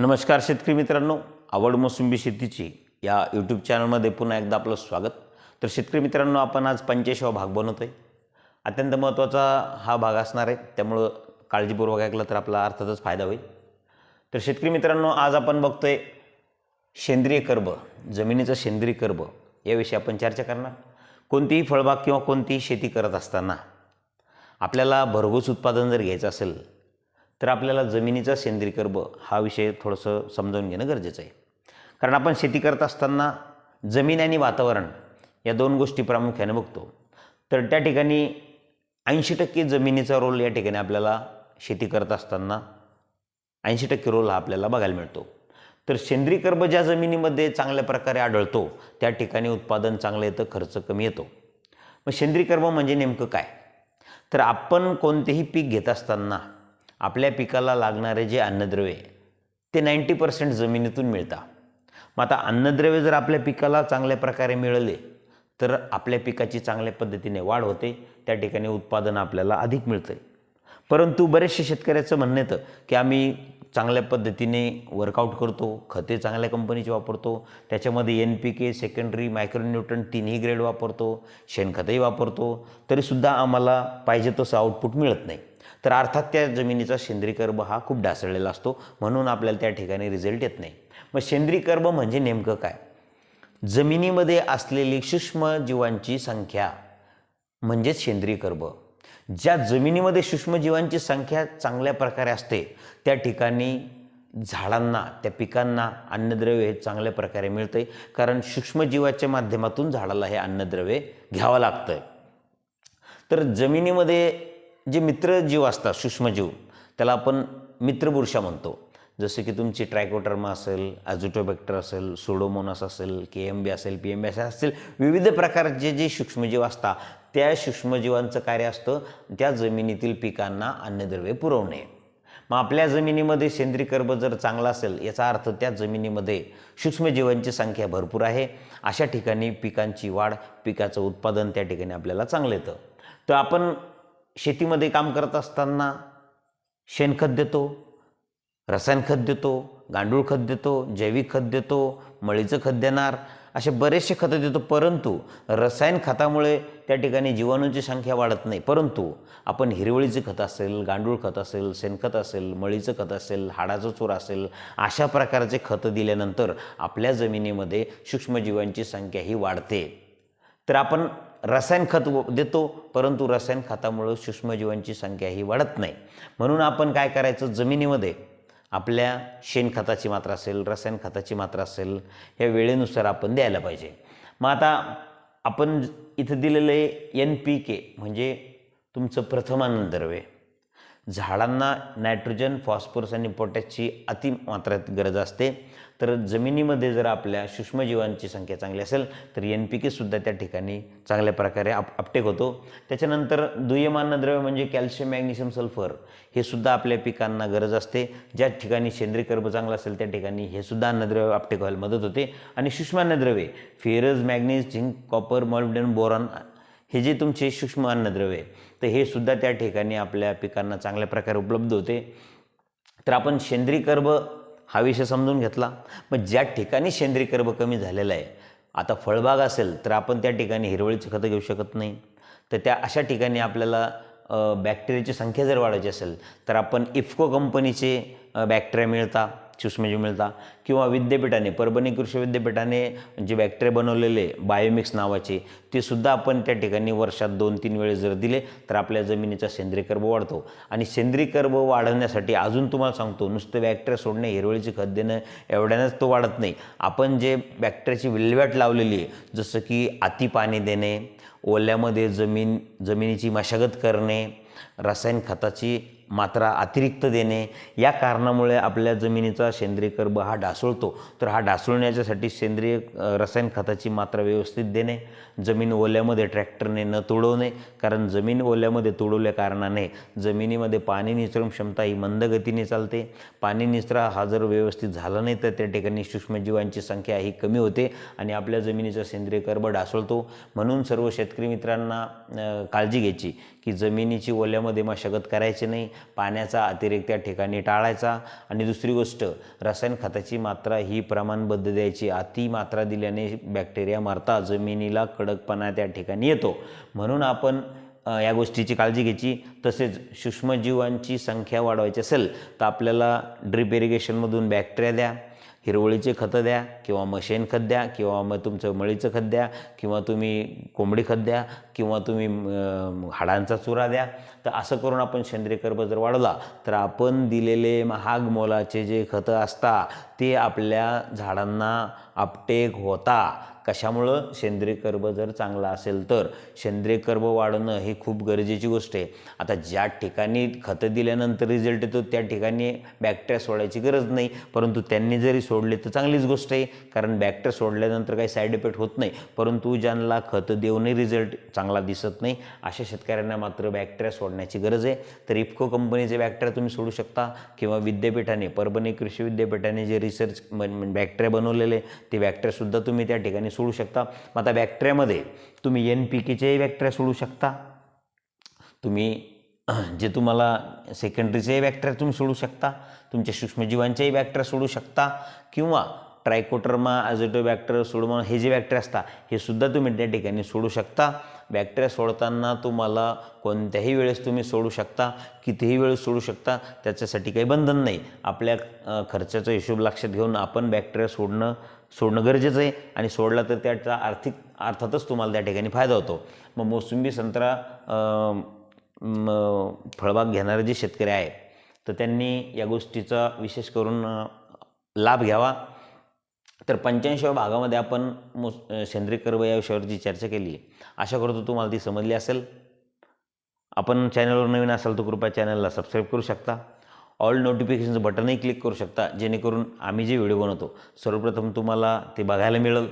नमस्कार शेतकरी मित्रांनो आवड मोसंबी शेतीची या यूट्यूब चॅनलमध्ये पुन्हा एकदा आपलं स्वागत. तर शेतकरी मित्रांनो आपण आज पंच्याऐंशीवा भाग बनवतो आहे अत्यंत महत्त्वाचा हा भाग असणार आहे. त्यामुळं काळजीपूर्वक ऐकलं तर आपला अर्थातच फायदा होईल. तर शेतकरी मित्रांनो आज आपण बघतोय सेंद्रिय कर्ब जमिनीचं सेंद्रिय कर्ब याविषयी आपण चर्चा करणार. कोणतीही फळबाग किंवा कोणतीही शेती करत असताना आपल्याला भरघोस उत्पादन जर घ्यायचं असेल तर आपल्याला जमिनीचा सेंद्रिय कर्ब हा विषय थोडंसं समजावून घेणं गरजेचं आहे. कारण आपण शेती करत असताना जमीन आणि वातावरण या दोन गोष्टी प्रामुख्याने बघतो. तर त्या ठिकाणी ऐंशी टक्के जमिनीचा रोल या ठिकाणी आपल्याला शेती करत असताना ऐंशी टक्के रोल हा आपल्याला बघायला मिळतो. तर सेंद्रिय कर्ब ज्या जमिनीमध्ये चांगल्या प्रकारे आढळतो त्या ठिकाणी उत्पादन चांगलं येतं खर्च कमी येतो. मग सेंद्रिय कर्ब म्हणजे नेमकं काय? तर आपण कोणतेही पीक घेत असताना आपल्या पिकाला लागणारे जे अन्नद्रव्य ते नाईंटी पर्सेंट जमिनीतून मिळतात. मग आता अन्नद्रव्य जर आपल्या पिकाला चांगल्या प्रकारे मिळाले तर आपल्या पिकाची चांगल्या पद्धतीने वाढ होते त्या ठिकाणी उत्पादन आपल्याला अधिक मिळतं आहे परंतु बरेचसे शेतकऱ्याचं म्हणणं येतं की आम्ही चांगल्या पद्धतीने वर्कआउट करतो खते चांगल्या कंपनीची वापरतो त्याच्यामध्ये N P K secondary micronutrient तिन्ही ग्रेड वापरतो शेणखतही वापरतो तरीसुद्धा आम्हाला पाहिजे तसं आउटपुट मिळत नाही. तर अर्थात त्या जमिनीचा सेंद्रिय कर्ब हा खूप ढासळलेला असतो. म्हणून आपल्याला त्या ठिकाणी रिझल्ट येत नाही. मग सेंद्रिय कर्ब म्हणजे नेमकं काय? जमिनीमध्ये असलेली सूक्ष्म जीवांची संख्या म्हणजेच सेंद्रिय कर्ब. ज्या जमिनीमध्ये सूक्ष्मजीवांची संख्या चांगल्या प्रकारे असते त्या ठिकाणी झाडांना त्या पिकांना अन्नद्रव्य हे चांगल्या प्रकारे मिळते कारण सूक्ष्मजीवाच्या माध्यमातून झाडाला हे अन्नद्रव्य घ्यावं लागतं तर जमिनीमध्ये जे मित्रजीव असतात सूक्ष्मजीव त्याला आपण मित्रबुरशा म्हणतो. जसं की तुमची ट्रायकोटर्मा असेल ॲझोटोबॅक्टर असेल सोडोमोनास असेल के एम बी असेल पी एम बी असेल विविध प्रकारचे जे सूक्ष्मजीव असतात त्या सूक्ष्मजीवांचं कार्य असतं त्या जमिनीतील पिकांना अन्नद्रव्य पुरवणे. मग आपल्या जमिनीमध्ये सेंद्रिय कर्ब जर चांगला असेल याचा अर्थ त्या जमिनीमध्ये सूक्ष्मजीवांची संख्या भरपूर आहे. अशा ठिकाणी पिकांची वाढ पिकाचं उत्पादन त्या ठिकाणी आपल्याला चांगलं येतं. तर आपण शेतीमध्ये काम करत असताना शेणखत देतो रसायन खत देतो गांडूळ खत देतो जैविक खत देतो मळीचं खत देणार असे बरेचसे खतं देतो. परंतु रसायन खतामुळे त्या ठिकाणी जीवाणूंची संख्या वाढत नाही. परंतु आपण हिरवळीचं खत असेल गांडूळ खत असेल शेणखत असेल मळीचं खत असेल हाडाचं चूर असेल अशा प्रकारचे खतं दिल्यानंतर आपल्या जमिनीमध्ये सूक्ष्मजीवांची संख्या ही वाढते. तर आपण रसायन खत देतो परंतु रसायन खतामुळं सूक्ष्मजीवांची संख्या ही वाढत नाही. म्हणून आपण काय करायचं? जमिनीमध्ये आपल्या शेणखताची मात्रा असेल रसायन खताची मात्रा असेल या वेळेनुसार आपण द्यायला पाहिजे. मग आता आपण इथं दिलेलं आहे एन पी के म्हणजे तुमचं प्रथम झाडांना नायट्रोजन फॉस्फरस आणि पोटॅशची अतिमात्रात गरज असते. तर जमिनीमध्ये जर आपल्या सूक्ष्मजीवांची संख्या चांगली असेल तर एन पी केसुद्धा त्या ठिकाणी चांगल्या प्रकारे आप अपटेक होतो. त्याच्यानंतर दुय्यम अन्नद्रव्य म्हणजे कॅल्शियम मॅग्नेशियम सल्फर हे सुद्धा आपल्या पिकांना गरज असते. ज्या ठिकाणी सेंद्रिय कर्ब चांगला असेल त्या ठिकाणी हे सुद्धा अन्नद्रव्य अपटेक व्हायला मदत होते. आणि सूक्ष्म अन्नद्रव्ये ferrous manganese zinc copper molybdenum boron हे जे तुमचे सूक्ष्म अन्नद्रव्य आहे तर हे सुद्धा त्या ठिकाणी आपल्या पिकांना चांगल्या प्रकारे उपलब्ध होते. तर आपण सेंद्रिय कर्ब हा विषय समजून घेतला. मग ज्या ठिकाणी सेंद्रिय कर्ब कमी झालेला आहे आता फळबाग असेल तर आपण त्या ठिकाणी हिरवळीचं खतं घेऊ शकत नाही. तर त्या अशा ठिकाणी आपल्याला बॅक्टेरियाची संख्या जर वाढायची असेल तर आपण इफ्को कंपनीचे बॅक्टेरिया मिळतात सूक्ष्मजीव मिळतात किंवा विद्यापीठाने परभणी कृषी विद्यापीठाने जे बॅक्टेरिया बनवलेले बायोमिक्स नावाचे ते सुद्धा आपण त्या ठिकाणी वर्षात दोन तीन वेळेस जर दिले तर आपल्या जमिनीचा सेंद्रिय कर्ब वाढतो. आणि सेंद्रिय कर्ब वाढवण्यासाठी अजून तुम्हाला सांगतो नुसतं बॅक्टेरिया सोडणे हिरवळीचे खत देणं एवढ्यानंच तो वाढत नाही. आपण जे बॅक्टेरियाची विल्हेवाट लावलेली आहे जसं की अति पाणी देणे ओल्यामध्ये जमीन जमिनीची मशागत करणे रासायन खताची मात्रा अतिरिक्त देणे या कारणामुळे आपल्या जमिनीचा सेंद्रिय कर्ब हा ढासळतो. तर हा ढासळण्याच्यासाठी सेंद्रिय रसायन खताची मात्रा व्यवस्थित देणे जमीन ओल्यामध्ये ट्रॅक्टरने न तुडवणे कारण जमीन ओल्यामध्ये तुडवल्या कारणाने जमिनीमध्ये पाणी निचरण क्षमता ही मंद गतीने चालते. पाणी निचरा हा जर व्यवस्थित झाला नाही तर त्या ठिकाणी सूक्ष्मजीवांची संख्या ही कमी होते आणि आपल्या जमिनीचा सेंद्रिय कर्ब ढासळतो. म्हणून सर्व शेतकरी मित्रांना काळजी घ्यायची की जमिनीची ओल्यामध्ये मशागत करायची नाही. पाण्याचा अतिरेक त्या ठिकाणी टाळायचा. आणि दुसरी गोष्ट रसायन खताची मात्रा ही प्रमाणबद्ध द्यायची. अति मात्रा दिल्याने बॅक्टेरिया मरता जमिनीला कडकपणा त्या ठिकाणी येतो. म्हणून आपण या गोष्टीची काळजी घ्यायची. तसेच सूक्ष्मजीवांची संख्या वाढवायची असेल तर आपल्याला ड्रिप इरिगेशनमधून बॅक्टेरिया द्या. हिरवळीचे खतं द्या किंवा मग शेणखत द्या किंवा मग तुमचं मळीचं खत द्या किंवा तुम्ही कोंबडी खत द्या किंवा तुम्ही हाडांचा चुरा द्या. तर असं करून आपण सेंद्रिय कर्ब जर वाढवला तर आपण दिलेले महाग मोलाचे जे खतं असता ते आपल्या झाडांना अपटेक होता. कशामुळं सेंद्रिय कर्ब जर चांगला असेल तर सेंद्रिय कर्ब वाढवणं ही खूप गरजेची गोष्ट आहे. आता ज्या ठिकाणी खतं दिल्यानंतर रिझल्ट येतो त्या ठिकाणी बॅक्टेरिया सोडायची गरज नाही. परंतु त्यांनी जरी सोडले तर चांगलीच गोष्ट आहे. कारण बॅक्टेरिया सोडल्यानंतर काही साईड इफेक्ट होत नाही. परंतु ज्यांना खतं देऊनही रिझल्ट चांगला दिसत नाही अशा शेतकऱ्यांना मात्र बॅक्टेरिया सोडण्याची गरज आहे. तर इफको कंपनीचे बॅक्टेरिया तुम्ही सोडू शकता किंवा विद्यापीठाने परभणी कृषी विद्यापीठाने जे रिसर्च म्हणजे बॅक्टेरिया बनवलेले ते बॅक्टेरियासुद्धा तुम्ही त्या ठिकाणी सोडू शकता. मग आता बॅक्टेरियामध्ये तुम्ही एन पी केचेही बॅक्टेरिया सोडू शकता. तुम्ही जे तुम्हाला सेकंडरीचेही बॅक्टेरिया तुम्ही सोडू शकता. तुमच्या सूक्ष्मजीवांचेही बॅक्टेरिया सोडू शकता. किंवा ट्रायकोटर्मा ॲझोटोबॅक्टर सोडून हे जे बॅक्टेरिया असतात हे सुद्धा तुम्ही त्या ठिकाणी सोडू शकता. बॅक्टेरिया सोडताना तुम्हाला कोणत्याही वेळेस तुम्ही सोडू शकता. कितीही वेळेस सोडू शकता. त्याच्यासाठी काही बंधन नाही. आपल्या खर्चाचा हिशोब लक्षात घेऊन आपण बॅक्टेरिया सोडणं सोडणं गरजेचं आहे आणि सोडला तर त्याचा आर्थिक अर्थातच तुम्हाला त्या ठिकाणी फायदा होतो. मग मोसंबी संत्रा फळबाग घेणारे जे शेतकरी आहे तर त्यांनी या गोष्टीचा विशेष करून लाभ घ्यावा. तर पंच्याऐंशीव्या भागामध्ये आपण मोस सेंद्रिय कर्ब या विषयावर जी चर्चा केली. आहे आशा करतो तुम्हाला ती समजली असेल. आपण चॅनलवर नवीन असाल तर कृपया चॅनलला सबस्क्राईब करू शकता. ऑल नोटिफिकेशनचं बटनही क्लिक करू शकता जेणेकरून आम्ही जे व्हिडिओ बनवतो सर्वप्रथम तुम्हाला ते बघायला मिळेल.